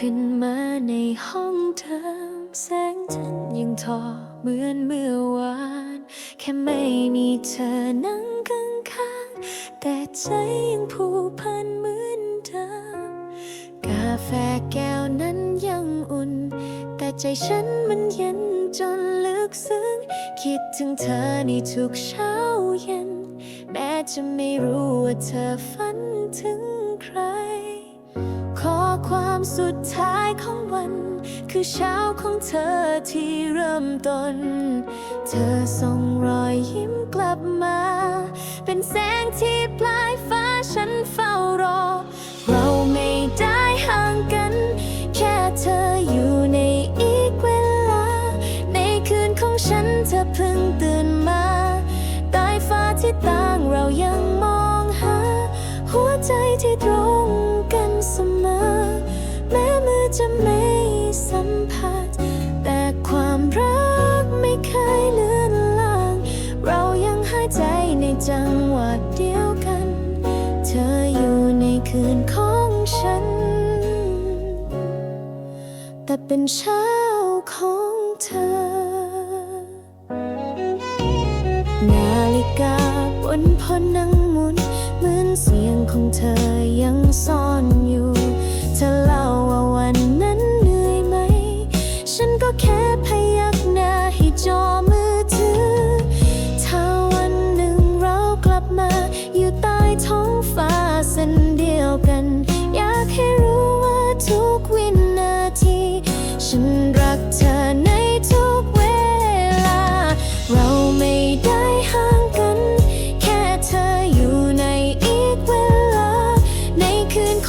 ขึ้นมาในห้องเดิมแสงจันทร์ยังทอเหมือนเมื่อวาน แค่ไม่มีเธอนั่งข้างๆแต่ใจยังผูกพันเหมือนเดิมกาแฟแก้วนั้นยังอุ่น แต่ใจฉันมันเย็นจนลึกซึ้ง คิดถึงเธอในทุกเช้าเย็น แม้จะไม่รู้ว่าเธอฝันถึงใคร ความสุดท้ายของวัน คือเช้าของเธอที่เริ่มต้น เธอส่งรอยยิ้มกลับมา เป็นแสงที่ปลายฟ้าฉันเฝ้ารอ เราไม่ได้ห่างกัน แค่เธออยู่ในอีกเวลา ในคืนของฉันเธอเพิ่งตื่นมาใต้ฟ้าที่ตา จะไม่สัมผัส แต่ความรักไม่เคยเลือนลาง เรายังหายใจในจังหวะเดียวกัน เธออยู่ในคืนของฉัน แต่เป็นเช้าของเธอ นาฬิกาบนพนังหมุนเหมือนเสียงของเธอยังซ่อนอยู่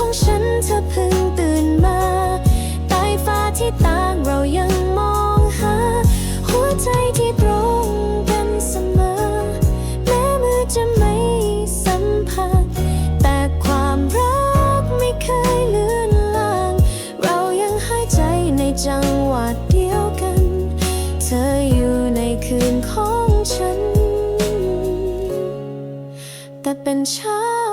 ของฉันเธอเพิ่งตื่นมาใต้ฟ้าที่ต่างเรายังมองหา หัวใจที่ตรงกันเสมอ แม้มือจะไม่สัมผัส แต่ความรักไม่เคยเลือนลาง เรายังหายใจในจังหวะเดียวกัน เธออยู่ในคืนของฉัน แต่เป็นเช้าของ